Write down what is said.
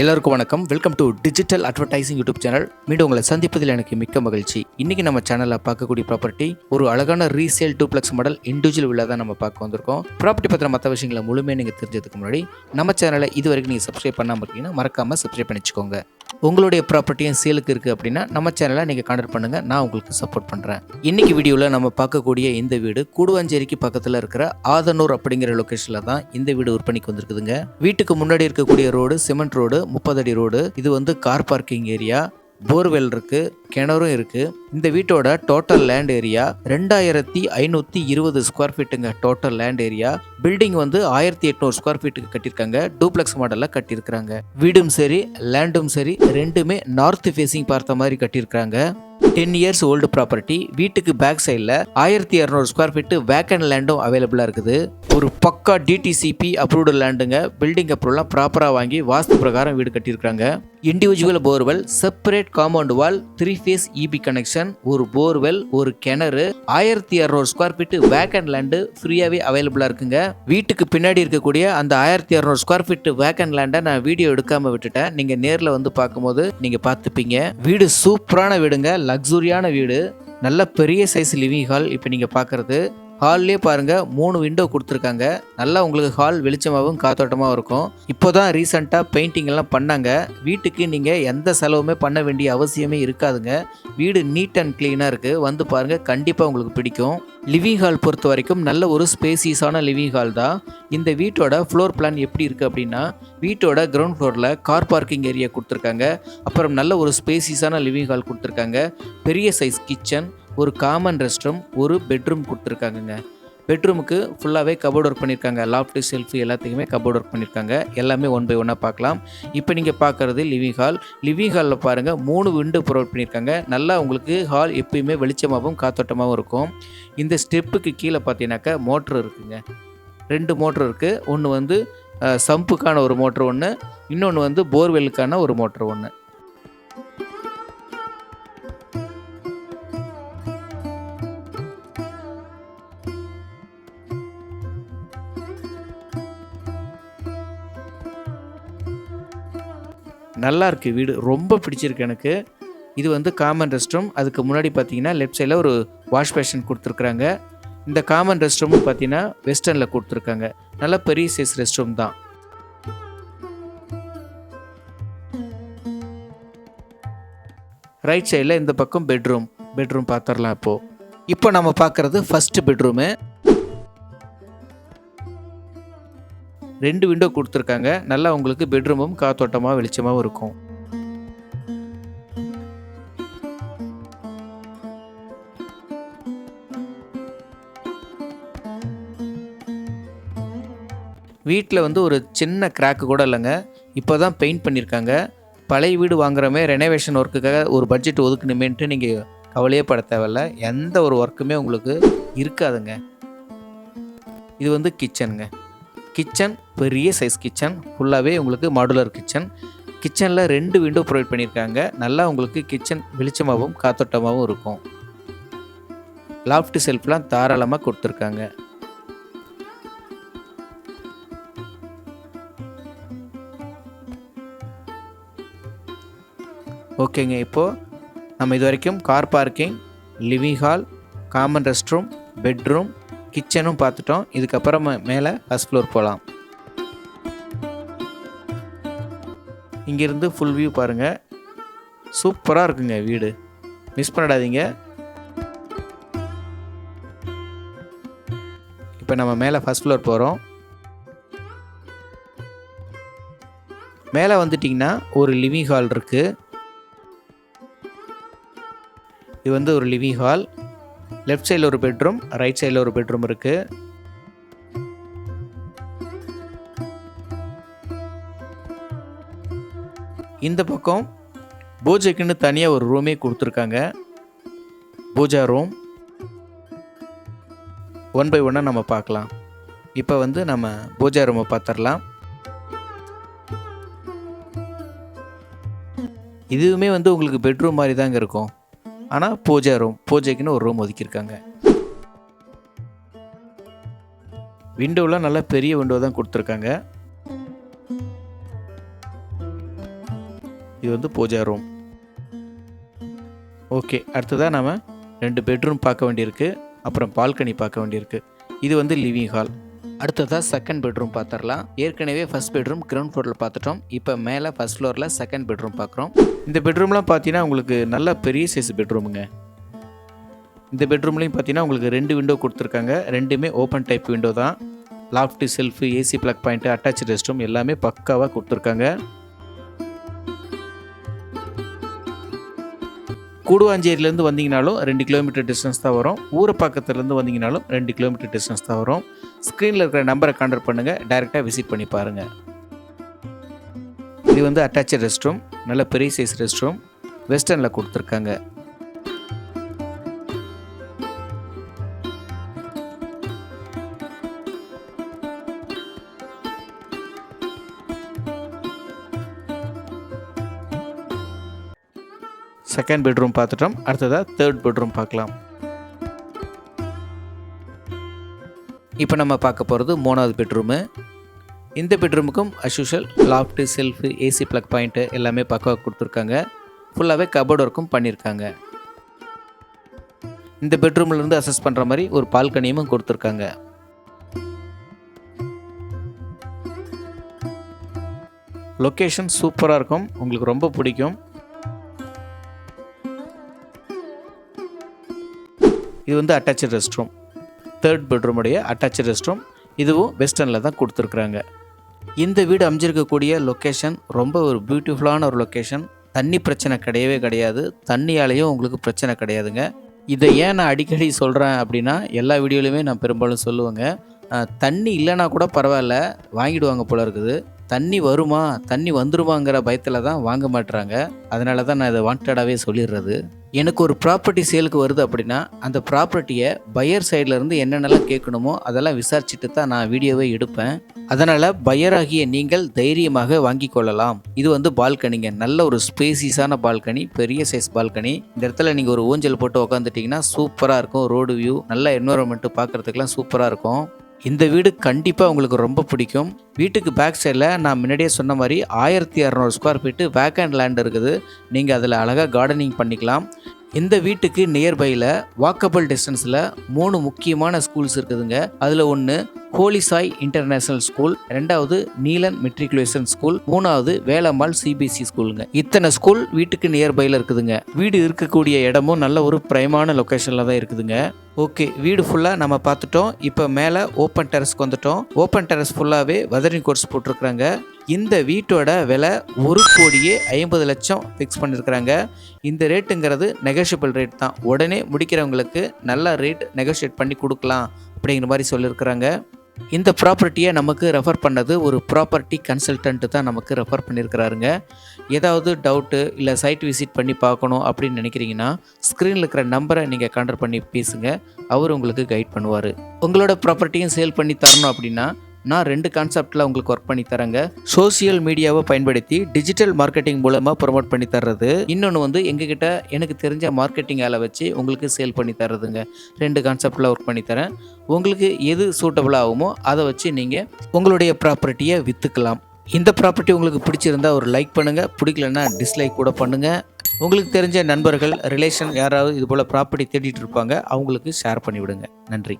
எல்லாருக்கும் வணக்கம். Welcome to digital advertising YouTube channel மீண்டும் உங்களை சந்திப்பதில் எனக்கு மிக்க மகிழ்ச்சி. இன்னைக்கு நம்ம சேனலில் பார்க்கக்கூடிய ப்ராப்பர்ட்டி ஒரு அழகான resale duplex model individual villa தான் நம்ம பார்க்க வந்திருக்கோம். ப்ராப்பர்ட்டி பத்திர மற்ற விஷயங்களை முழுமையாக நீங்கள் தெரிஞ்சதுக்கு முன்னாடி நம்ம சேனலை இது வரைக்கும் நீங்கள் சப்ஸ்கிரைப் பண்ணாமல் இருக்கீங்கன்னா மறக்காமல் சப்ஸ்கிரைப் பண்ணிச்சுக்கோங்க. உங்களுடைய ப்ராப்பர்ட்டியும் சேலுக்கு இருக்குது அப்படின்னா நம்ம சேனலை நீங்கள் கான்டக்ட் பண்ணுங்கள் நான் உங்களுக்கு சப்போர்ட் பண்ணுறேன் இன்றைக்கி வீடியோவில் நம்ம பார்க்கக்கூடிய இந்த வீடு கூடுவாஞ்சேரிக்கு பக்கத்தில் இருக்கிற ஆதனூர் அப்படிங்கிற லொக்கேஷனில் தான் இந்த வீடு விற்பனைக்கு வந்திருக்குதுங்க. வீட்டுக்கு முன்னாடி இருக்கக்கூடிய ரோடு சிமெண்ட் ரோடு முப்பது அடி ரோடு இது வந்து கார் பார்க்கிங் ஏரியா போர்வெல் இருக்குது கிணறும் இருக்குது இந்த வீட்டோட டோட்டல் லேண்ட் ஏரியா ரெண்டாயிரத்தி ஐநூத்தி இருபது ஸ்கொயர் ஃபீட்டுங்க டோட்டல் லேண்ட் ஏரியா பில்டிங் வந்து ஆயிரத்தி எட்நூறு ஸ்கொயர் ஃபீட்டுக்கு கட்டியிருக்காங்க. டூப்ளெக்ஸ் மாடல்ல கட்டியிருக்காங்க வீடும் சரி லேண்டும் சரி ரெண்டுமே நார்த் ஃபேசிங் பார்த்த மாதிரி கட்டியிருக்காங்க டென் இயர்ஸ் ஓல்டு ப்ராப்பர்ட்டி வீட்டுக்கு பேக் சைடில் ஆயிரத்தி இரநூறு ஸ்கொயர் ஃபீட்டு வேக்கண்ட் லேண்டும் அவைலபிளாக இருக்குது. ஒரு பக்கா டிடிசிபி அப்ரூவ்டு லேண்டுங்க பில்டிங் அப்ரூவ்லாம் ப்ராப்பராக வாங்கி வாஸ்து பிரகாரம் வீடு கட்டியிருக்காங்க individual borewell separate compound wall three phase EB connection ஒரு போர்வெல் ஒரு கிணறு ஆயிரத்தி இரநூறு ஸ்கொயர் ஃபீட் வேக்கண்ட் லேண்டு ஃப்ரீயாகவே அவைலபிளாக இருக்குங்க. வீட்டுக்கு பின்னாடி இருக்கக்கூடிய அந்த ஆயிரத்தி இரநூறு ஸ்கொயர் ஃபீட் வேக்கண்ட் லேண்டை நான் வீடியோ எடுக்காமல் விட்டுட்டேன். நீங்கள் நேரில் வந்து பார்க்கும்போது நீங்கள் பார்த்துப்பீங்க. வீடு சூப்பரான வீடுங்க லக்ஸுரியான வீடு. நல்ல பெரிய சைஸ் லிவிங் ஹால் இப்போ நீங்கள் பார்க்குறது. ஹால்லேயே பாருங்கள் மூணு விண்டோ கொடுத்துருக்காங்க. நல்லா உங்களுக்கு ஹால் வெளிச்சமாகவும் காத்தோட்டமாகவும் இருக்கும். இப்போ தான் ரீசெண்டாக பெயிண்டிங் எல்லாம் பண்ணாங்க. வீட்டுக்கு நீங்கள் எந்த செலவுமே பண்ண வேண்டிய அவசியமே இருக்காதுங்க. வீடு நீட் அண்ட் க்ளீனாக இருக்குது வந்து பாருங்கள் கண்டிப்பாக உங்களுக்கு பிடிக்கும். லிவிங் ஹால் பொறுத்த வரைக்கும் நல்ல ஒரு ஸ்பேசியஸான லிவிங் ஹால் தான். இந்த வீட்டோட ஃப்ளோர் பிளான் எப்படி இருக்குது அப்படின்னா வீட்டோட கிரவுண்ட் ஃப்ளோரில் கார் பார்க்கிங் ஏரியா கொடுத்துருக்காங்க. அப்புறம் நல்ல ஒரு ஸ்பேசியஸான லிவிங் ஹால் கொடுத்துருக்காங்க. பெரிய சைஸ் கிச்சன் ஒரு காமன் ரெஸ்ட் ரூம் ஒரு பெட்ரூம் கொடுத்துருக்காங்கங்க. பெட்ரூமுக்கு ஃபுல்லாகவே கபோர்ட் ஒர்க் பண்ணியிருக்காங்க லாஃப்ட் செல்ஃபி எல்லாத்துக்குமே கபோர்ட் ஒர்க் பண்ணியிருக்காங்க எல்லாமே ஒன் பை ஒன்னாக பார்க்கலாம். இப்போ நீங்கள் பார்க்குறது லிவிங் ஹால் லிவிங் ஹாலில் பாருங்கள் மூணு விண்டோ ப்ரொவைட் பண்ணியிருக்காங்க நல்லா உங்களுக்கு ஹால் எப்பயுமே வெளிச்சமாகவும் காத்தோட்டமாகவும் இருக்கும். இந்த ஸ்டெப்புக்கு கீழே பார்த்தீங்கன்னாக்கா மோட்ரு இருக்குங்க. ரெண்டு மோட்ரு இருக்குது ஒன்று வந்து சம்புக்கான ஒரு மோட்ரு ஒன்று இன்னொன்று வந்து போர்வெல்லுக்கான ஒரு மோட்ரு ஒன்று நல்லா இருக்குது வீடு ரொம்ப பிடிச்சிருக்கு எனக்கு. இது வந்து காமன் ரெஸ்ட் ரூம் அதுக்கு முன்னாடி பார்த்தீங்கன்னா லெஃப்ட் சைடில் ஒரு வாஷ் பேஷன் கொடுத்துருக்குறாங்க. இந்த காமன் ரெஸ்ட் ரூமும் பார்த்தீங்கன்னா வெஸ்டர்னில் கொடுத்துருக்காங்க. நல்ல பெரிய சைஸ் ரெஸ்ட் ரூம் தான் ரைட் சைடில் இந்த பக்கம் பெட்ரூம் பெட்ரூம் பார்த்துடலாம் இப்போது இப்போ நம்ம பார்க்குறது ஃபஸ்ட்டு பெட்ரூமு ரெண்டு விண்டோ கொடுத்துருக்காங்க. நல்லா உங்களுக்கு பெட்ரூமும் காத்தோட்டமாக வெளிச்சமாகவும் இருக்கும். வீட்டில் வந்து ஒரு சின்ன கிராக்கு கூட இல்லைங்க. இப்போ தான் பெயிண்ட் பண்ணியிருக்காங்க பழைய வீடு வாங்குறமே ரெனோவேஷன் ஒர்க்குக்காக ஒரு பட்ஜெட் ஒதுக்கணுமேன்ட்டு நீங்கள் கவலையே பட தேவையில்ல. எந்த ஒரு ஒர்க்குமே உங்களுக்கு இருக்காதுங்க. இது வந்து கிச்சனுங்க கிச்சன் பெரிய சைஸ் கிச்சன் ஃபுல்லாகவே உங்களுக்கு மாடுலர் கிச்சன் கிச்சனில் ரெண்டு விண்டோ ப்ரொவைட் பண்ணியிருக்காங்க. நல்லா உங்களுக்கு கிச்சன் வெளிச்சமாகவும் காத்தோட்டமாகவும் இருக்கும். லாஃப்ட் செல்ஃப்லாம் தாராளமாக கொடுத்துருக்காங்க. ஓகேங்க இப்போது நம்ம இது வரைக்கும் car parking living hall common rest room bedroom கிச்சனும் பார்த்துட்டோம். இதுக்கப்புறம் மேலே ஃபஸ்ட் ஃப்ளோர் போகலாம் இங்கேருந்து ஃபுல் வியூ பாருங்கள் சூப்பராக இருக்குங்க வீடு. மிஸ் பண்ணிடாதீங்க. இப்போ நம்ம மேலே ஃபஸ்ட் ஃப்ளோர் போகிறோம் மேலே வந்துட்டிங்கன்னா ஒரு லிவிங் ஹால் இருக்குது இது வந்து ஒரு லிவிங் ஹால் லெஃப்ட் சைடில் ஒரு பெட்ரூம் ரைட் சைடில் ஒரு பெட்ரூம் இருக்குது இந்த பக்கம் பூஜைக்குன்னு தனியாக ஒரு ரூமே கொடுத்துருக்காங்க. பூஜா ரூம் ஒன் பை ஒன்னாக நம்ம பார்க்கலாம். இப்போ வந்து நம்ம பூஜா ரூமை பார்த்துடலாம். இதுவுமே வந்து உங்களுக்கு பெட்ரூம் மாதிரி தாங்க இருக்கும். ஆனால் பூஜா ரூம் பூஜைக்குன்னு ஒரு ரூம் ஒதுக்கியிருக்காங்க. விண்டோலாம் நல்லா பெரிய விண்டோ தான் கொடுத்துருக்காங்க. இது வந்து பூஜா ரூம் ஓகே அடுத்ததாக நம்ம ரெண்டு பெட்ரூம் பார்க்க வேண்டியிருக்கு. அப்புறம் பால்கனி பார்க்க வேண்டியிருக்கு. இது வந்து லிவிங் ஹால் அடுத்ததாக செகண்ட் பெட்ரூம் பார்த்துடலாம். ஏற்கனவே ஃபஸ்ட் பெட்ரூம் கிரவுண்ட் ஃப்ளோரில் பார்த்துட்டோம். இப்போ மேலே ஃபஸ்ட் ஃப்ளோரில் செகண்ட் பெட்ரூம் பார்க்குறோம். இந்த பெட்ரூம்லாம் பார்த்தீங்கன்னா உங்களுக்கு நல்ல பெரிய சைஸ் பெட்ரூமுங்க இந்த பெட்ரூம்லையும் பார்த்தீங்கன்னா உங்களுக்கு ரெண்டு விண்டோ கொடுத்துருக்காங்க. ரெண்டுமே ஓப்பன் டைப் விண்டோ தான். Loft shelf AC plug point attach rest room எல்லாமே பக்காவாக கொடுத்துருக்காங்க. கூடுவாஞ்சேரியிலேருந்து வந்தீங்கனாலும் ரெண்டு கிலோமீட்டர் டிஸ்டன்ஸ் தான் வரும். ஊரப்பாக்கத்துலேருந்து வந்தீங்கனாலும் ரெண்டு கிலோமீட்டர் டிஸ்டன்ஸ் தான் வரும். ஸ்க்ரீனில் இருக்கிற நம்பரை கான்டாக்ட் பண்ணுங்கள் டைரெக்டாக விசிட் பண்ணி பாருங்கள் இது வந்து அட்டாச் ரெஸ்ட் ரூம் நல்ல பெரிய சைஸ் ரெஸ்ட் ரூம் வெஸ்டர்னில் கொடுத்துருக்காங்க. செகண்ட் பெட்ரூம் பார்த்துட்டோம். அடுத்ததாக தேர்ட் பெட்ரூம் பார்க்கலாம். இப்போ நம்ம பார்க்க போகிறது மூணாவது பெட்ரூமு இந்த பெட்ரூமுக்கும் as usual loft shelf AC plug point எல்லாமே பக்கவாக கொடுத்துருக்காங்க. ஃபுல்லாகவே கபோர்ட் ஒர்க்கும் பண்ணியிருக்காங்க இந்த பெட்ரூம்லேருந்து அசஸ் பண்ணுற மாதிரி ஒரு பால்கனியும் கொடுத்துருக்காங்க. லொக்கேஷன் சூப்பராக இருக்கும். உங்களுக்கு ரொம்ப பிடிக்கும். இது வந்து அட்டாச்சு ரெஸ்ட் ரூம் தேர்ட் பெட்ரூமுடைய அட்டாச்சு ரெஸ்ட் ரூம் இதுவும் வெஸ்டர்னில் தான் கொடுத்துருக்குறாங்க. இந்த வீடு அமைஞ்சிருக்கக்கூடிய லொக்கேஷன் ரொம்ப ஒரு பியூட்டிஃபுல்லான ஒரு லொக்கேஷன் தண்ணி பிரச்சனை கிடையவே கிடையாது. தண்ணியாலேயும் உங்களுக்கு பிரச்சனை கிடையாதுங்க. இதை ஏன் நான் அடிக்கடி சொல்கிறேன் அப்படின்னா எல்லா வீடியோலையுமே நான் பெரும்பாலும் சொல்லுவேங்க. தண்ணி இல்லைன்னா கூட பரவாயில்ல. வாங்கிடுவாங்க போல இருக்குது. தண்ணி வருமா? தண்ணி வந்துருமாங்கிற பயத்தில் தான் வாங்க மாட்டுறாங்க அதனால தான் நான் இதை வாண்டடாகவே சொல்லிடுறது எனக்கு ஒரு ப்ராப்பர்ட்டி சேலுக்கு வருது அப்படின்னா அந்த ப்ராப்பர்ட்டியை பையர் இருந்து என்னென்னலாம் கேட்கணுமோ அதெல்லாம் விசாரிச்சுட்டு தான் நான் வீடியோவே எடுப்பேன். அதனால் பையராகிய நீங்கள் தைரியமாக வாங்கி கொள்ளலாம். இது வந்து பால்கனிங்க. நல்ல ஒரு ஸ்பேசிஸான பால்கனி பெரிய சைஸ் பால்கனி. இந்த இடத்துல நீங்கள் ஒரு ஊஞ்சல் போட்டு உக்காந்துட்டிங்கன்னா சூப்பராக இருக்கும். ரோடு வியூ நல்ல என்வரன்மெண்ட்டு பார்க்குறதுக்கெலாம் சூப்பராக இருக்கும். இந்த வீடு கண்டிப்பாக உங்களுக்கு ரொம்ப பிடிக்கும். வீட்டுக்கு பேக் சைடில் நான் முன்னாடியே சொன்ன மாதிரி ஆயிரத்தி இரநூறு ஸ்கொயர் ஃபீட்டு வேக்கண்ட் லேண்ட் இருக்குது. நீங்கள் அதில் அழகாக கார்டனிங் பண்ணிக்கலாம். இந்த வீட்டுக்கு நியர்பையில் வாக்கபிள் டிஸ்டன்ஸில் மூணு முக்கியமான ஸ்கூல்ஸ் இருக்குதுங்க. அதில் ஒன்று ஹோலிசாய் இன்டர்நேஷனல் ஸ்கூல் ரெண்டாவது நீலன் மெட்ரிகுலேஷன் ஸ்கூல் மூணாவது வேலம்மாள் சிபிஎஸ்சி ஸ்கூலுங்க இத்தனை ஸ்கூல் வீட்டுக்கு நியர்பையில் இருக்குதுங்க. வீடு இருக்கக்கூடிய இடமும் நல்ல ஒரு பிரைமான லொக்கேஷனில் தான் இருக்குதுங்க. ஓகே வீடு ஃபுல்லாக நம்ம பார்த்துட்டோம். இப்போ மேலே ஓப்பன் டெரஸ்க்கு வந்துட்டோம். ஓப்பன் டெரஸ் ஃபுல்லாகவே வெதரிங் கோர்ஸ் போட்டிருக்கிறாங்க. இந்த வீட்டோட விலை ஒரு கோடியே ஐம்பது லட்சம் ஃபிக்ஸ் பண்ணியிருக்கிறாங்க இந்த ரேட்டுங்கிறது நெகோஷியபிள் ரேட் தான். உடனே முடிக்கிறவங்களுக்கு நல்ல ரேட் நெகோஷியேட் பண்ணி கொடுக்கலாம் அப்படிங்கிற மாதிரி சொல்லியிருக்கிறாங்க இந்த ப்ராப்பர்ட்டியை நமக்கு ரெஃபர் பண்ணது ஒரு ப்ராப்பர்ட்டி கன்சல்டன்ட்டு தான் நமக்கு ரெஃபர் பண்ணியிருக்கிறாருங்க ஏதாவது டவுட்டு இல்லை சைட் விசிட் பண்ணி பார்க்கணும் அப்படின்னு நினைக்கிறீங்கன்னா ஸ்க்ரீனில் இருக்கிற நம்பரை நீங்கள் கான்டர் பண்ணி பேசுங்க. அவர் உங்களுக்கு கைட் பண்ணுவார். உங்களோட ப்ராப்பர்ட்டியும் சேல் பண்ணி தரணும் அப்படின்னா நான் ரெண்டு கான்செப்டில் உங்களுக்கு ஒர்க் பண்ணி தரேங்க. சோஷியல் மீடியாவை பயன்படுத்தி டிஜிட்டல் மார்க்கெட்டிங் மூலமாக ப்ரொமோட் பண்ணி தர்றது. இன்னொன்று வந்து எங்ககிட்ட எனக்கு தெரிஞ்ச மார்க்கெட்டிங் ஆளை வச்சு உங்களுக்கு சேல் பண்ணி தர்றதுங்க. ரெண்டு கான்செப்டில் ஒர்க் பண்ணி தரேன். உங்களுக்கு எது சூட்டபுள் ஆகுமோ அதை வச்சு நீங்கள் உங்களுடைய ப்ராப்பர்ட்டியை விற்றுக்கலாம் இந்த ப்ராப்பர்ட்டி உங்களுக்கு பிடிச்சிருந்தா ஒரு லைக் பண்ணுங்கள் பிடிக்கலன்னா டிஸ்லைக் கூட பண்ணுங்கள் உங்களுக்கு தெரிஞ்ச நண்பர்கள் ரிலேஷன் யாராவது இது போல் ப்ராப்பர்ட்டி தேடிட்டு இருப்பாங்க அவங்களுக்கு ஷேர் பண்ணிவிடுங்க. நன்றி.